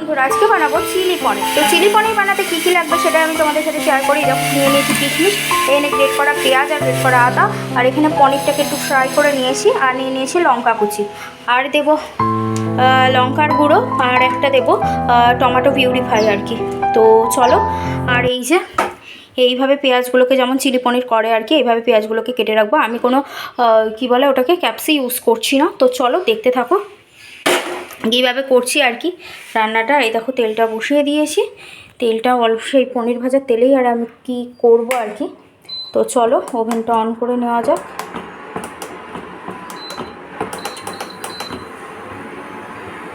বন্ধুরা আজকে বানাবো চিলি পনির। তো চিলি পনির বানাতে কী কী লাগবে সেটা আমি তোমাদের সাথে শেয়ার করি। যখন নিয়ে নিয়েছি কিশমিশ এখানে গ্রেট করা পেঁয়াজ আর গ্রেট করা আদা, আর এখানে পনিরটাকে একটু ফ্রাই করে নিয়েছি, আর নিয়ে নিয়েছি লঙ্কা কুচি। আর দেবো লঙ্কার গুঁড়ো, আর একটা দেবো টমেটো পিউরিফাই আর কি। তো চলো, আর এই যে, এইভাবে পেঁয়াজগুলোকে যেমন চিলি পনির করে আর কি, এইভাবে পেঁয়াজগুলোকে কেটে রাখব। আমি কোনো কি বলে ওটাকে ক্যাপসি ইউজ করছি না। তো চলো, দেখতে থাকো। কীভাবে করছি আর কি। রান্নাটা, এই দেখো তেলটা বসিয়ে দিয়েছি। তেলটা অল্প, সেই পনির ভাজার তেলেই আর আমি কি করব আর কি। তো চলো, ওভেনটা অন করে নেওয়া যাক।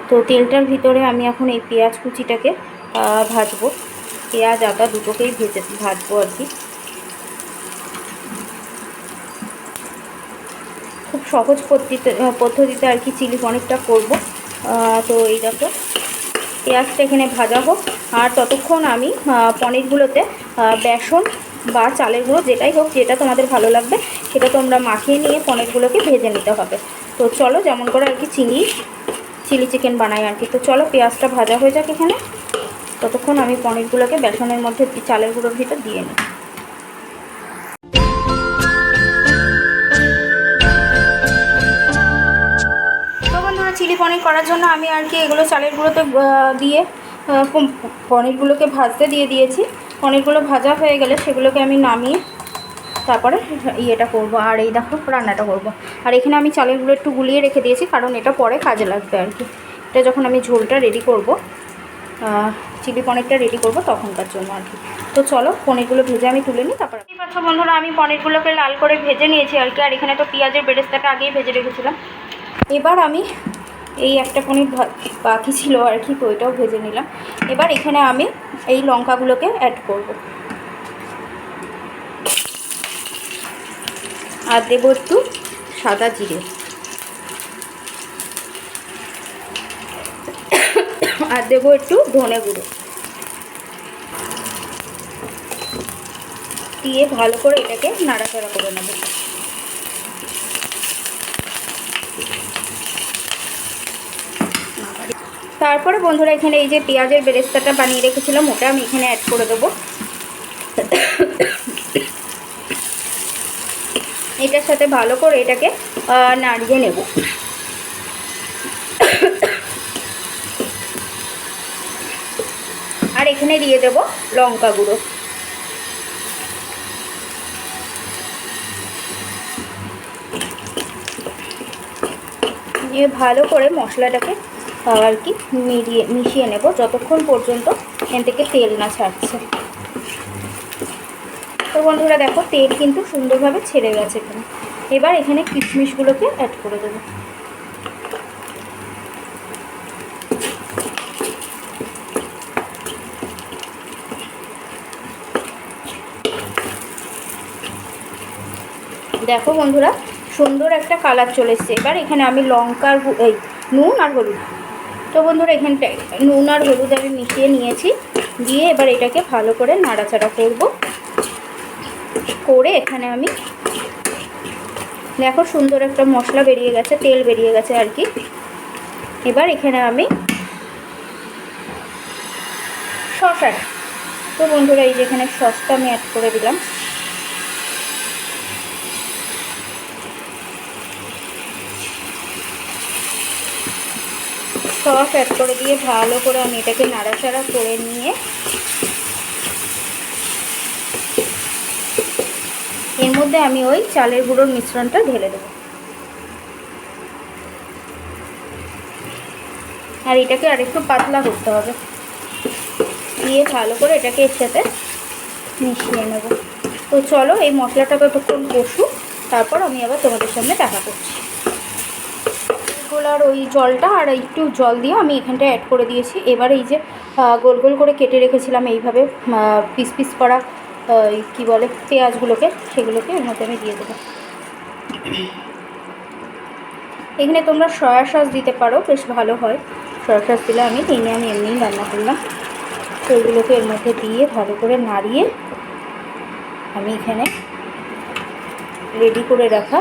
তো তেলটার ভিতরে আমি এখন এই পেঁয়াজ কুচিটাকে ভাজবো। পেঁয়াজ, আদা দুটোকেই ভেজে, ভাজবো আর কি। খুব সহজ পদ্ধতিতে পদ্ধতিতে আর কি চিলি পনিরটা করব। তো এই দেখো, পেঁয়াজটা এখানে ভাজা হোক। আর ততক্ষণ আমি পনিরগুলোতে বেসন বা চালের গুঁড়ো যেটাই হোক, যেটা তোমাদের ভালো লাগবে, সেটা তোমরা মাখিয়ে নিয়ে পনিরগুলোকে ভেজে নিতে হবে। তো চলো, যেমন করে আর কি চিনি চিলি চিকেন বানাই আর কি। তো চলো, পেঁয়াজটা ভাজা হয়ে যাক এখানে। ততক্ষণ আমি পনিরগুলোকে বেসনের মধ্যে, চালের গুঁড়োর ভিতর দিয়ে নিই। চিলি পনির করার জন্য আমি আর কি এগুলো চালের গুঁড়োতে দিয়ে পনিরগুলোকে ভাজতে দিয়ে দিয়েছি। পনিরগুলো ভাজা হয়ে গেলে সেগুলোকে আমি নামিয়ে তারপরে ইয়েটা করব। আর এই দেখো, রান্নাটা করব। আর এখানে আমি চালের গুঁড়ো একটু গুলিয়ে রেখে দিয়েছি, কারণ এটা পরে কাজে লাগবে আর কি। এটা যখন আমি ঝোলটা রেডি করব চিলি পনিরটা রেডি করব তখনকার জন্য আর কি। তো চলো, পনিরগুলো ভেজে আমি তুলে নিই, তারপরে ঠিক বন্ধুরা, আমি পনিরগুলোকে লাল করে ভেজে নিয়েছি আর কি। আর এখানে তো পেঁয়াজের বেরেস্তাটা আগেই ভেজে রেখেছিলাম। এবার আমি এই একটা পনির বাকি ছিল আর কি, তো ওইটাও ভেজে নিলাম। এবার এখানে আমি এই লঙ্কাগুলোকে অ্যাড করব। আর দেবো একটু সাদা জিরে। আর দেবো একটু ধনে গুঁড়ো। দিয়ে ভালো করে এটাকে নাড়াচাড়া করে নেব। তারপরে বন্ধুরা এখানে এই যে পেঁয়াজের বেরেস্তাটা বানিয়ে রেখেছিলাম, ওটা আমি এখানে অ্যাড করে দেবো। এটার সাথে ভালো করে এটাকে নাড়িয়ে নেব। আর এখানে দিয়ে দেব লঙ্কা গুঁড়ো। দিয়ে ভালো করে মশলাটাকে আর কি মিলিয়ে, মিশিয়ে নেব যতক্ষণ পর্যন্ত এখান থেকে তেল না ছাড়ছে। তো বন্ধুরা দেখো, তেল কিন্তু সুন্দরভাবে ছেড়ে গেছে এখানে। এবার এখানে কিশমিশগুলোকে অ্যাড করে দেবো। দেখো বন্ধুরা, সুন্দর একটা কালার চলে এসছে। এবার এখানে আমি লঙ্কার এই নুন আর হলুদ। তো বন্ধুরা, এখানটায় নুন আর হলুদ আমি মিশিয়ে নিয়েছি। দিয়ে এবার এটাকে ভালো করে নাড়াচাড়া করব। করে এখানে আমি দেখো সুন্দর একটা মশলা বেরিয়ে গেছে, তেল বেরিয়ে গেছে আর কি। এবার এখানে আমি অ্যাড তো বন্ধুরা, এই যে এখানে আমি অ্যাড করে দিলাম। সস অ্যাড করে দিয়ে ভালো করে আমি এটাকে নাড়াচাড়া করে নিয়ে এর মধ্যে আমি ওই চালের গুঁড়োর মিশ্রণটা ঢেলে দেবো। আর এটাকে আরেকটু পাতলা করতে হবে। দিয়ে ভালো করে এটাকে এর সাথে মিশিয়ে নেব। তো চলো এই মশলাটা ততক্ষণ কষু তারপর আমি আবার তোমাদের সামনে দেখা করছি। গোলার ওই জলটা আর একটু জল দিয়ে আমি এখানটায় অ্যাড করে দিয়েছি। এবার এই যে গোল গোল করে কেটে রেখেছিলাম এইভাবে পিস পিস করা কী বলে, পেঁয়াজগুলোকে, সেগুলোকে এর মধ্যে আমি দিয়ে দেবো। এখানে তোমরা সয়া সস দিতে পারো, বেশ ভালো হয়। সয়া সস দিলে আমি দিনে আমি এমনিই রান্না করলাম। তো এগুলোকে এর মধ্যে দিয়ে ভালো করে নাড়িয়ে আমি এখানে রেডি করে রাখা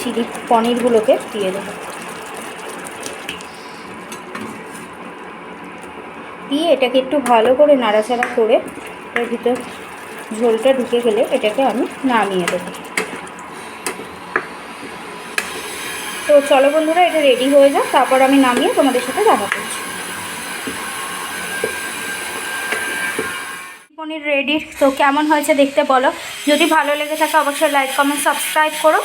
চিলি পনিরগুলোকে দিয়ে দেবো। দিয়ে এটাকে একটু ভালো করে নাড়াচাড়া করে এর ভিতর ঝোলটা ঢুকে গেলে এটাকে আমি নামিয়ে দেবো। তো চলো বন্ধুরা, এটা রেডি হয়ে যাক, তারপর আমি নামিয়ে তোমাদের সাথে দেখা করছি। পনির রেডি, তো কেমন হয়েছে দেখতে বলো। যদি ভালো লেগে থাকে অবশ্যই লাইক, কমেন্ট, সাবস্ক্রাইব করো।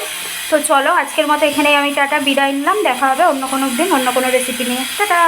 তো চলো, আজকের মতো এখানেই আমি টাটা, বিদায় নিলাম, দেখা হবে অন্য কোনো দিন, অন্য কোনো রেসিপি নিয়ে। টাটা!